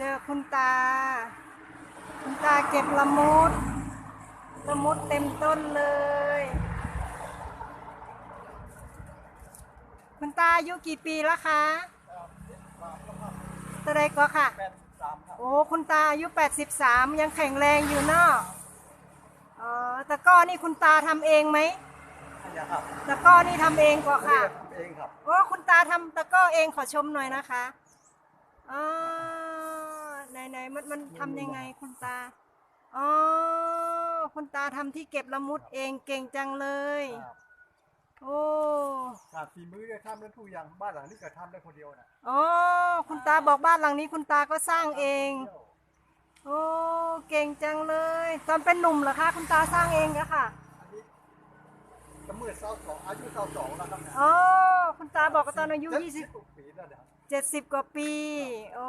เจอคุณตา คุณตาเก็บละมุด ละมุดเต็มต้นเลย คุณตาอายุกี่ปีแล้วคะตัวใดก็ค่ะแปดสามครับโอ้คุณตาอายุ 83 ยังแข็งแรงอยู่เนาะอ๋อตะกร้อนี่คุณตาทำเองไหมอย่าครับตะกร้อนี่ทำเองก็ค่ะเรียกทำเองครับ โอ้คุณตาทำตะกร้อเองขอชมหน่อยนะคะอ๋อไห นไหนมันมันทำยังไงคุณตา อ๋อ คุณตาทำที่เก็บละมุดเองเก่งจังเลย ครับโอ้ขาดฝีมือเนี่ยทำได้ทุกอย่างบ้านหลังนี้ก็ทำได้คนเดียวนะอ๋อ คุณตาบอกบ้านหลังนี้คุณตาก็สร้างเอง โอ้ เก่งจังเลย ตอนเป็นหนุ่มเหรอคะ คุณตาสร้างเองกะค่ะ อันนี้ก็เมื่อเศร้าสองอายุเศร้าสองแล้วครับเนี่ยอ๋อ คุณตาบอกว่าตอนอายุ เจ็ดยี่สิบกว่าปีแล้วเนี่ยเจ็ดสิบกว่าปี โอ้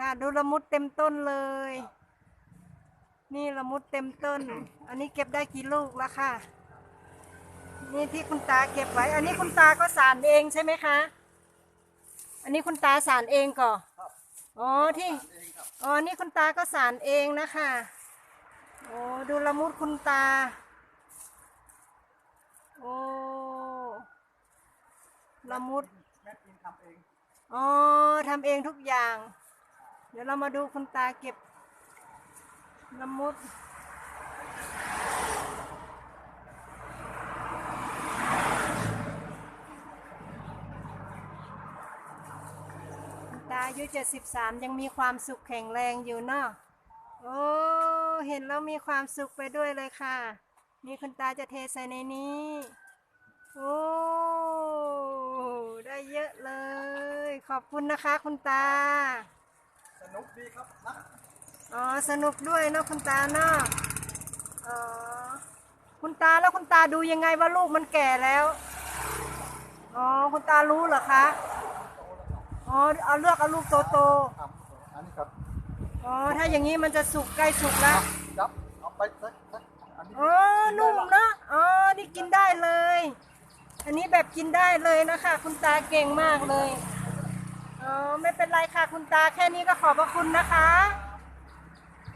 ค่ะ ดูละมุดเต็มต้นเลย นี่ละมุดเต็มต้น อันนี้เก็บได้กี่ลูกแล้วค่ะ นี่ที่คุณตาเก็บไว้ อันนี้คุณตาก็สารเองใช่ไหมคะ อันนี้คุณตาสารเองก่อครับอ๋อที่ทำเองครับอ๋อนี่คุณตาก็สารเองนะคะโอ้ดูละมุดคุณตาโอ้ละมุดแม่กินทำเองอ๋อทำเองทุกอย่าง เดี๋ยวเรามาดูคุณตาเก็บละมุดคุณตาอายุ73ยังมีความสุขแข็งแรงอยู่เนาะโอ้ เห็นแล้วมีความสุขไปด้วยเลยค่ะ นี่คุณตาจะเทใส่ในนี้ โอ้ ได้เยอะเลย ขอบคุณนะคะคุณตา สนุกดีครับนะอ๋อสนุกด้วยเนาะคุณตาเนาะอ๋อคุณตาแล้วคุณตาดูยังไงว่าลูกมันแก่แล้วอ๋อคุณตารู้เหรอคะอ๋อเอาเลือกเอาลูกโตครับอันนี้ครับๆอ๋อถ้าอย่างนี้มันจะสุกใกล้สุกแล้วจับเอาไปสักสักอันนี้อ๋อนุ่มเนาะอ๋อนี่กินได้เลย อันนี้แบบกินได้เลยนะคะ คุณตาเก่งมากเลยอ๋อไม่ เป็นไรค่ะคุณตาแค่นี้ก็ขอบพระคุณนะคะ